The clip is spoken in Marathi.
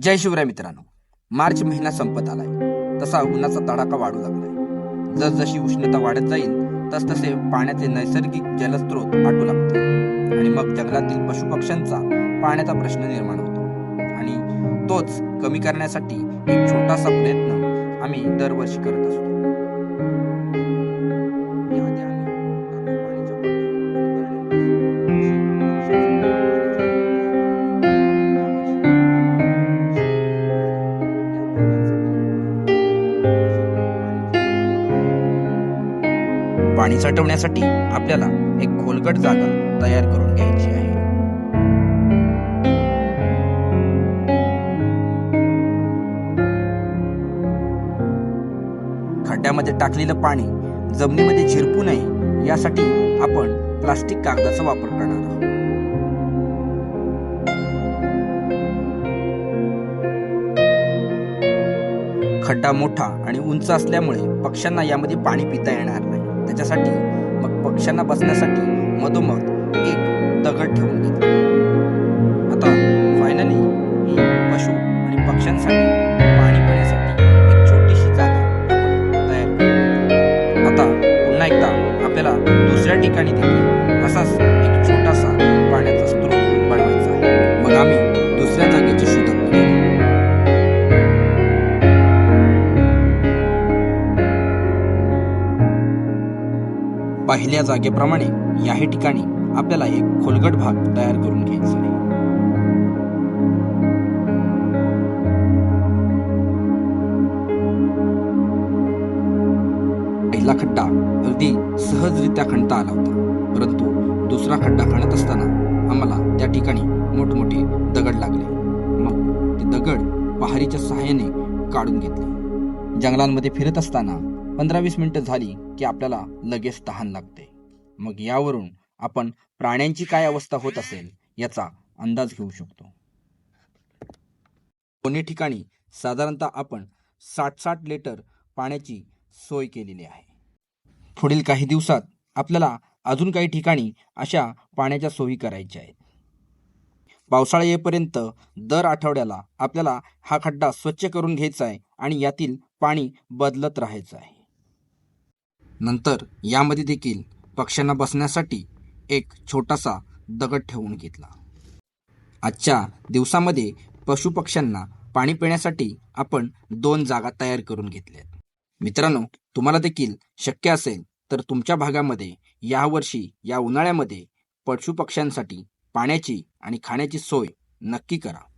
जय शिवराय मित्रांनो. मार्च महिना संपत आलाय. तसा उन्हाचा तडाखा वाढू लागलाय. जसजशी उष्णता वाढत जाईल तसतसे पाण्याचे नैसर्गिक जलस्रोत आटू लागतील. आणि मग जंगलातील पशुपक्ष्यांचा पाण्याचा प्रश्न निर्माण होतो. आणि तोच कमी करण्यासाठी एक छोटासा प्रयत्न आम्ही दरवर्षी करत असतो. पाणी साठवण्यासाठी आपल्याला एक खोलगट जागा तयार करून घ्यायची आहे. खड्ड्यामध्ये टाकलेलं पाणी जमिनीमध्ये झिरपू नये यासाठी आपण प्लास्टिक कागदाचा वापर करणार आहोत. खड्डा मोठा आणि उंच असल्यामुळे पक्ष्यांना यामध्ये पाणी पिता येणार नाही. त्याच्यासाठी मग पक्ष्यांना बसण्यासाठी मधोमध एक दगड ठेवून घेतला आता फायनली ही पशु आणि पक्ष्यांसाठी पाणी पिण्यासाठी एक छोटीशी जागा तयार आता पुन्हा एकदा आपल्याला दुसऱ्या ठिकाणी देखील असाच एक पहिल्या जागेप्रमाणे याही ठिकाणी आपल्याला एक खोलगट भाग तयार करून घ्यायचा आहे. पहिला खड्डा अगदी सहजरित्या खणता आला होता परंतु दुसरा खड्डा खणत असताना आम्हाला त्या ठिकाणी मोठमोठे दगड लागले. मग ते दगड पहारीच्या सहाय्याने काढून घेतले. जंगलांमध्ये फिरत असताना पंधरा वीस मिनिटं झाली की आपल्याला लगेच तहान लागते. मग यावरून आपण प्राण्यांची काय अवस्था होत असेल याचा अंदाज घेऊ शकतो. दोन्ही ठिकाणी साधारणतः आपण साठ साठ लिटर पाण्याची सोय केलेली आहे. पुढील काही दिवसात आपल्याला अजून काही ठिकाणी अशा पाण्याच्या सोयी करायच्या आहेत. पावसाळा येईपर्यंत दर आठवड्याला आपल्याला हा खड्डा स्वच्छ करून घ्यायचा आहे आणि यातील पाणी बदलत राहायचं आहे. नंतर यामध्ये देखील पक्ष्यांना बसण्यासाठी एक छोटासा दगड ठेवून घेतला. आजच्या दिवसामध्ये पशुपक्ष्यांना पाणी पिण्यासाठी आपण दोन जागा तयार करून घेतल्या मित्रांनो तुम्हाला देखील शक्य असेल तर तुमच्या भागामध्ये यावर्षी या उन्हाळ्यामध्ये पशुपक्ष्यांसाठी पाण्याची आणि खाण्याची सोय नक्की करा.